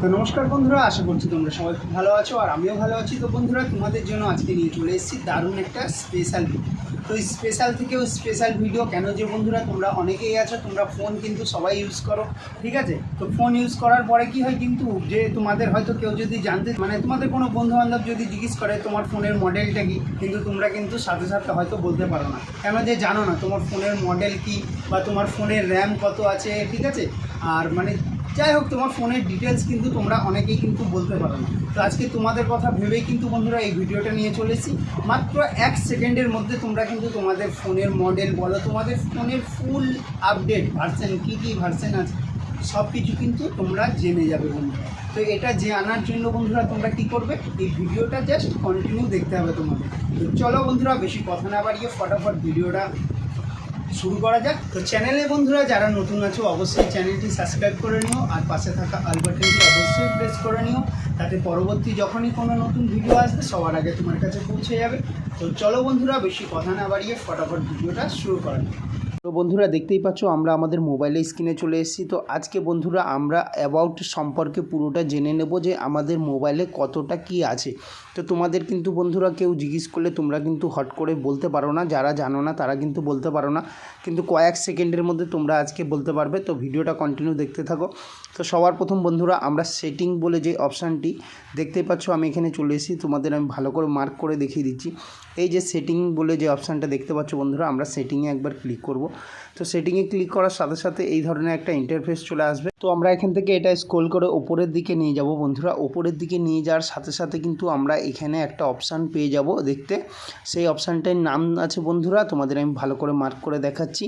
তো নমস্কার বন্ধুরা, আশা করছি তোমরা সবাই খুব ভালো আছো আর আমিও ভালো আছি। তো বন্ধুরা, তোমাদের জন্য আজকে নিয়ে চলে এসেছি দারুণ একটা স্পেশাল ভিডিও তো স্পেশাল থেকেও স্পেশাল ভিডিও কেন যে বন্ধুরা, তোমরা অনেকেই আছো, তোমরা ফোন কিন্তু সবাই ইউজ করো, ঠিক আছে? তো ফোন ইউজ করার পরে কি হয় কিন্তু, যে তোমাদের হয়তো কেউ যদি জানতে মানে তোমাদের কোনো বন্ধু বান্ধব যদি জিজ্ঞেস করে, তোমার ফোনের মডেলটা কি? কিন্তু তোমরা কিন্তু সাথে সাথে হয়তো বলতে পারো না। কেন যে জানো না, তোমার ফোনের মডেল কি? বা তোমার ফোনের র্যাম কত আছে? ঠিক আছে? আর মানে যাই হোক, তোমার ফোনের ডিটেলস কিন্তু তোমরা অনেকেই কিন্তু বলতে পারো না। তো আজকে তোমাদের কথা ভেবেই কিন্তু বন্ধুরা এই ভিডিওটা নিয়ে চলেছি মাত্র এক সেকেন্ডের মধ্যে তোমরা কিন্তু তোমাদের ফোনের মডেল বলো, তোমাদের ফোনের ফুল আপডেট ভার্সন কী কী ভার্সন আছে সব কিছু কিন্তু তোমরা জেনে যাবে বন্ধুরা। তো এটা যে আনার জন্য বন্ধুরা তোমরা কি করবে, এই ভিডিওটা জাস্ট কন্টিনিউ দেখতে হবে তোমাদের। তো চলো বন্ধুরা, বেশি কথা না বাড়িয়ে ফটাফট ভিডিওটা শুরু করা যাক। তো চ্যানেলে বন্ধুরা, যারা নতুন আছো, অবশ্যই চ্যানেলটি সাবস্ক্রাইব করে নিও, আর পাশে থাকা আলবাটনটি অবশ্যই প্রেস করে নিও, তাতে পরবর্তী যখনই কোনো নতুন ভিডিও আসবে, সবার আগে তোমার কাছে পৌঁছে যাবে। তো চলো বন্ধুরা, বেশি কথা না বাড়িয়ে ফটাফট ভিডিওটা শুরু করা তো বন্ধুরা দেখতেই পাচ্ছ, আমরা আমাদের মোবাইলে স্ক্রিনে চলে এসেছি। তো আজকে বন্ধুরা আমরা অ্যাবাউট সম্পর্কে পুরোটা জেনে নেব যে আমাদের মোবাইলে কতটা কি আছে। তো তোমাদের কিন্তু বন্ধুরা কেউ জিজ্ঞেস করলে তোমরা কিন্তু হট করে বলতে পারো না। যারা জানো না, তারা কিন্তু বলতে পারো না। কিন্তু কয়েক সেকেন্ডের মধ্যে তোমরা আজকে বলতে পারবে। তো ভিডিওটা কন্টিনিউ দেখতে থাকো। তো সবার প্রথম বন্ধুরা, আমরা সেটিং বলে যে অপশানটি দেখতেই পাচ্ছ, আমি এখানে চলে এসেছি। তোমাদের আমি ভালো করে মার্ক করে দেখিয়ে দিচ্ছি। এই যে সেটিং বলে যে অপশানটা দেখতে পাচ্ছ বন্ধুরা, আমরা সেটিংয়ে একবার ক্লিক করব। তো সেটিংয়ে ক্লিক করার সাথে সাথে এই ধরনের একটা ইন্টারফেস চলে আসবে। তো আমরা এখান থেকে এটা স্ক্রোল করে ওপরের দিকে নিয়ে যাব বন্ধুরা। ওপরের দিকে নিয়ে যাওয়ার সাথে সাথে কিন্তু আমরা এখানে একটা অপশান পেয়ে যাব দেখতে। সেই অপশানটার নাম আছে বন্ধুরা, তোমাদের আমি ভালো করে মার্ক করে দেখাচ্ছি।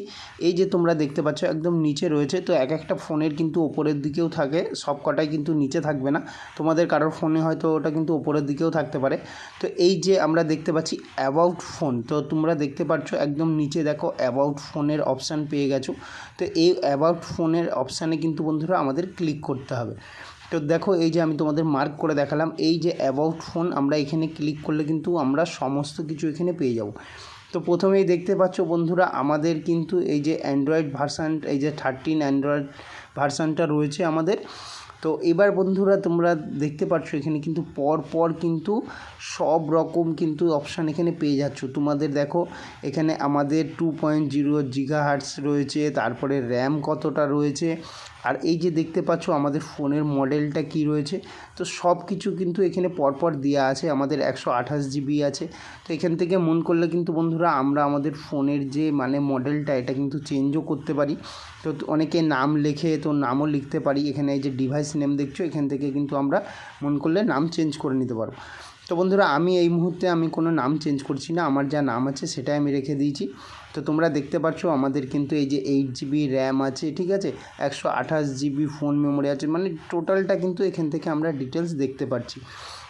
এই যে তোমরা দেখতে পাচ্ছ একদম নিচে রয়েছে, তো এক একটা ফোনের কিন্তু ওপরের দিকেও থাকে, সব কটাই কিন্তু নিচে থাকবে না। তোমাদের কারোর ফোনে হয়তো ওটা কিন্তু ওপরের দিকেও থাকতে পারে। তো এই যে আমরা দেখতে পাচ্ছি অ্যাবাউট ফোন তো তোমরা দেখতে পাচ্ছ একদম নিচে দেখো অ্যাবাউট ফোনের অপশান পেয়ে গেছো। তো এই অ্যাবাউট ফোনের অপশানে কিন্তু বন্ধুরা আমাদের ক্লিক করতে হবে। তো দেখো এই যে আমি তোমাদের মার্ক করে দেখালাম, এই যে অ্যাবাউট ফোন আমরা এখানে ক্লিক করলে কিন্তু আমরা সমস্ত কিছু এখানে পেয়ে যাব। তো প্রথমেই দেখতে পাচ্ছ বন্ধুরা আমাদের কিন্তু এই যে অ্যান্ড্রয়েড ভার্সান এই যে থার্টিন অ্যান্ড্রয়েড ভার্সানটা রয়েছে আমাদের। তো এবার বন্ধুরা তোমরা দেখতে পাচ্ছ এখানে কিন্তু পর পর কিন্তু সব রকম কিন্তু অপশান এখানে পেয়ে যাচ্ছ। তোমাদের দেখো, এখানে আমাদের two point zero giga hertz রয়েছে, তারপরে র্যাম কতটা রয়েছে আর এই যে দেখতে পাচ্ছ আমাদের ফোনের মডেলটা কি রয়েছে, তো সব কিছু কিন্তু এখানে পরপর দেওয়া আছে, আমাদের একশো আঠাশ জিবি আছে। তো এখান থেকে মন করলে কিন্তু বন্ধুরা আমরা আমাদের ফোনের যে মানে মডেলটা, এটা কিন্তু চেঞ্জও করতে পারি। তো অনেকে নাম লেখে, তো নামও লিখতে পারি। এখানে এই যে ডিভাইস নেম দেখছ, এখান থেকে কিন্তু আমরা মন করলে নাম চেঞ্জ করে নিতে পারব। তো বন্ধুরা, আমি এই মুহূর্তে আমি কোনো নাম চেঞ্জ করছি না। আমার যা নাম আছে সেটাই আমি রেখে দিয়েছি। তো তোমরা দেখতে পাচ্ছ আমাদের কিন্তু এই যে এইট জিবি র্যাম আছে, ঠিক আছে? একশো আঠাশ জিবি ফোন মেমোরি আছে মানে টোটালটা কিন্তু এখান থেকে আমরা ডিটেলস দেখতে পাচ্ছি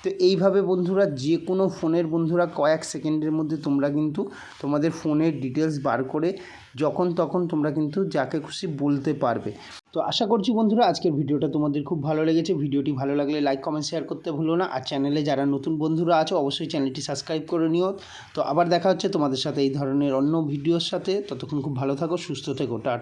তো এইভাবে বন্ধুরা, যে কোনো ফোনের বন্ধুরা, কয়েক সেকেন্ডের মধ্যে তোমরা কিন্তু তোমাদের ফোনের ডিটেলস বার করে যখন তখন তোমরা কিন্তু যাকে খুশি বলতে পারবে। তো আশা করছি বন্ধুরা আজকের ভিডিওটা তোমাদের খুব ভালো লেগেছে। ভিডিওটি ভালো লাগলে লাইক কমেন্ট শেয়ার করতে ভুলো না। আর চ্যানেলে যারা নতুন বন্ধুরা আছো, অবশ্যই চ্যানেলটি সাবস্ক্রাইব করে নিও। তো আবার দেখা হচ্ছে তোমাদের সাথে এই ধরনের অন্য ভিডিওর সাথে। ততক্ষণ খুব ভালো থাকো, সুস্থ থেকো, টাটা।